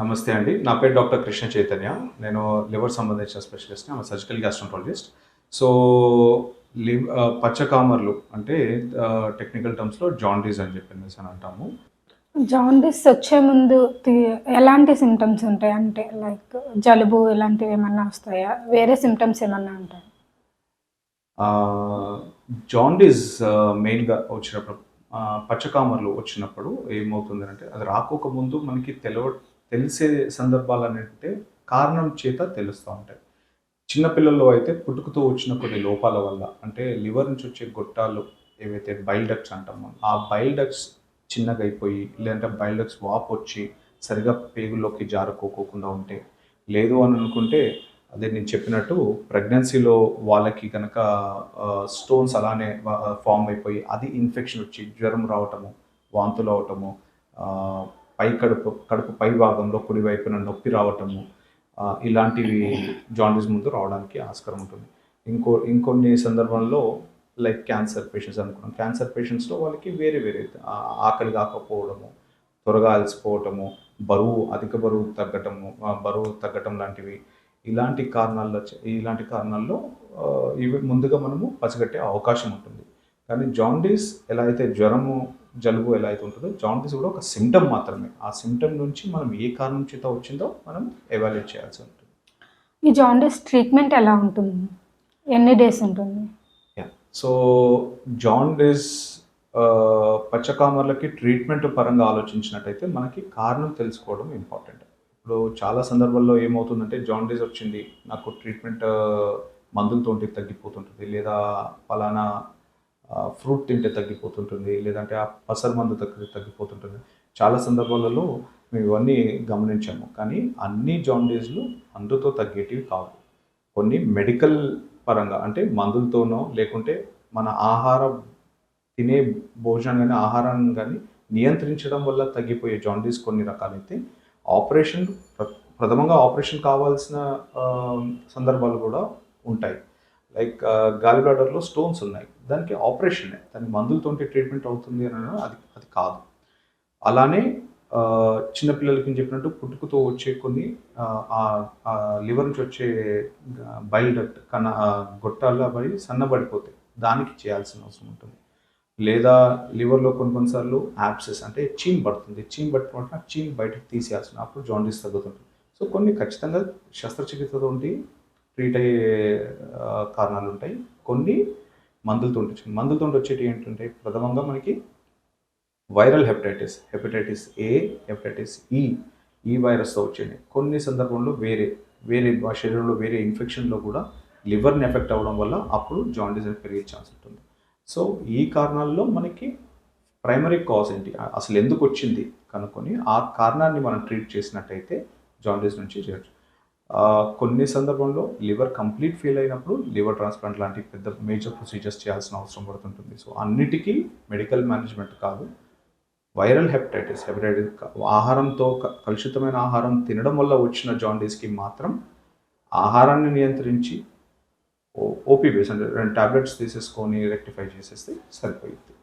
నమస్తే అండి. నా పేరు డాక్టర్ కృష్ణ చైతన్య. నేను లివర్ సంబంధించిన స్పెషలిస్ట్ ఆమె సర్జికల్ గ్యాస్ట్రంటాలజిస్ట్. సో లివ్ పచ్చకామర్లు అంటే టెక్నికల్ టర్మ్స్లో జాండీస్ అని చెప్పేసి అని అంటాము. జాండీస్ వచ్చే ముందు ఎలాంటి సిమ్టమ్స్ ఉంటాయి? అంటే లైక్ జలుబు ఇలాంటివి ఏమన్నా వస్తాయా? వేరే సిమ్టమ్స్ ఏమన్నా ఉంటాయి? జాండీస్ మెయిన్గా వచ్చినప్పుడు పచ్చకామర్లు వచ్చినప్పుడు ఏమవుతుంది అంటే అది రాకోకముందు మనకి తెలవ తెలిసే సందర్భాలు అంటే కారణం చేత తెలుస్తూ ఉంటాయి. చిన్నపిల్లల్లో అయితే పుట్టుకతో వచ్చిన కొన్ని లోపాల వల్ల అంటే లివర్ నుంచి వచ్చే గొట్టాలు ఏవైతే బైల్ అంటామో ఆ బైల్ చిన్నగా అయిపోయి లేదంటే బైల్ వాప్ వాపు వచ్చి సరిగా పేగుల్లోకి జారుకోకోకుండా ఉంటే లేదు అని అనుకుంటే అదే నేను చెప్పినట్టు ప్రెగ్నెన్సీలో వాళ్ళకి కనుక స్టోన్స్ అలానే ఫామ్ అయిపోయి అది ఇన్ఫెక్షన్ వచ్చి జ్వరం రావటము వాంతులు అవటము పై కడుపు కడుపు పై భాగంలో కుడి వైపున నొప్పి రావటము ఇలాంటివి జాండీస్ ముందు రావడానికి ఆస్కారం ఉంటుంది. ఇంకో ఇంకొన్ని సందర్భంలో లైక్ క్యాన్సర్ పేషెంట్స్ అనుకున్నాం. క్యాన్సర్ పేషెంట్స్లో వాళ్ళకి వేరే వేరే ఆకలి కాకపోవడము త్వరగా అలసిపోవటము బరువు అధిక బరువు తగ్గటము బరువు తగ్గటం లాంటివి ఇలాంటి కారణాల్లో ఇలాంటి కారణాల్లో ఇవి ముందుగా మనము పసిగట్టే అవకాశం ఉంటుంది. కానీ జాండీస్ ఎలా అయితే జ్వరము జలుబు ఎలా అయితే ఉంటుందో జాండీస్ కూడా ఒక సిమ్టమ్ మాత్రమే. ఆ సిమ్టమ్ నుంచి మనం ఏ కారణం చేత వచ్చిందో మనం ఎవాల్యుయేట్ చేయాల్సి ఉంటుంది. ఈ జాండీస్ ట్రీట్మెంట్ ఎలా ఉంటుంది? ఎన్ని డేస్ ఉంటుంది? సో జాండీస్ పచ్చకామర్లకి ట్రీట్మెంట్ పరంగా ఆలోచించినట్టయితే మనకి కారణం తెలుసుకోవడం ఇంపార్టెంట్ ఇప్పుడు చాలా సందర్భాల్లో ఏమవుతుందంటే జాండీస్ వచ్చింది నాకు ట్రీట్మెంట్ మందులతోటి తగ్గిపోతుంటుంది లేదా ఫలానా ఫ్రూట్ తింటే తగ్గిపోతుంటుంది లేదంటే ఆ పసరు మందు తగ్గి తగ్గిపోతుంటుంది. చాలా సందర్భాలలో మేము ఇవన్నీ గమనించాము. కానీ అన్ని జాండీస్లు మందుతో తగ్గేటివి కావు. కొన్ని మెడికల్ పరంగా అంటే మందులతోనో లేకుంటే మన ఆహార తినే భోజనం కానీ ఆహారాన్ని కానీ నియంత్రించడం వల్ల తగ్గిపోయే జాండీస్ కొన్ని రకాలైతే ఆపరేషన్ ప్ర- ప్రథమంగా ఆపరేషన్ కావాల్సిన సందర్భాలు కూడా ఉంటాయి. లైక్ గాలి బ్లాడర్లో స్టోన్స్ ఉన్నాయి. దానికి ఆపరేషనే దానికి మందులతోటి ట్రీట్మెంట్ అవుతుంది అని అది అది కాదు. అలానే చిన్నపిల్లలకి చెప్పినట్టు పుట్టుకతో వచ్చే కొన్ని లివర్ నుంచి వచ్చే బైల్ డక్ట్ కన ఆ, గొట్టాల పడి సన్నబడిపోతాయి. దానికి చేయాల్సిన అవసరం ఉంటుంది. లేదా లివర్లో కొన్ని కొన్నిసార్లు యాప్సెస్ అంటే చీమ్ పడుతుంది. చీమ్ పట్టుకుంటే చీమ్ బయటకు తీసేయాల్సిన అప్పుడు జాండీస్ తగ్గుతుంది సో కొన్ని ఖచ్చితంగా శస్త్రచికిత్సతో ట్రీట్ అయ్యే కారణాలు ఉంటాయి కొన్ని మందులతో ఉంటాయి మందులతో వచ్చేటి ఏంటంటే ప్రథమంగా మనకి viral hepatitis hepatitis A hepatitis E ఈ వైరస్తో వచ్చేది. కొన్ని సందర్భంలో వేరే వేరే శరీరంలో వేరే ఇన్ఫెక్షన్లో కూడా లివర్ని ఎఫెక్ట్ అవ్వడం వల్ల అప్పుడు జాండీస్ పెరిగే ఛాన్స్ ఉంటుంది. సో ఈ కారణాల్లో మనకి ప్రైమరీ కాజ్ ఏంటి? అసలు ఎందుకు వచ్చింది కనుక్కొని ఆ కారణాన్ని మనం ట్రీట్ చేసినట్టయితే జాండీస్ నుంచి చేయొచ్చు కొన్ని సందర్భంలో లివర్ కంప్లీట్ ఫెయిల్ అయినప్పుడు లివర్ ట్రాన్స్ప్లాంట్ లాంటి పెద్ద మేజర్ ప్రొసీజర్స్ చేయాల్సిన అవసరం పడుతుంటుంది. సో అన్నిటికీ మెడికల్ మేనేజ్మెంట్ కాదు. వైరల్ హెపటైటిస్ హెపటైటిస్ ఆహారంతో క- కలుషితమైన ఆహారం తినడం వల్ల వచ్చిన జాండీస్కి మాత్రం ఆహారాన్ని నియంత్రించి ఓపీ బేస్ అంటే రెండు టాబ్లెట్స్ తీసేసుకొని రెక్టిఫై చేసేస్తే సరిపోయింది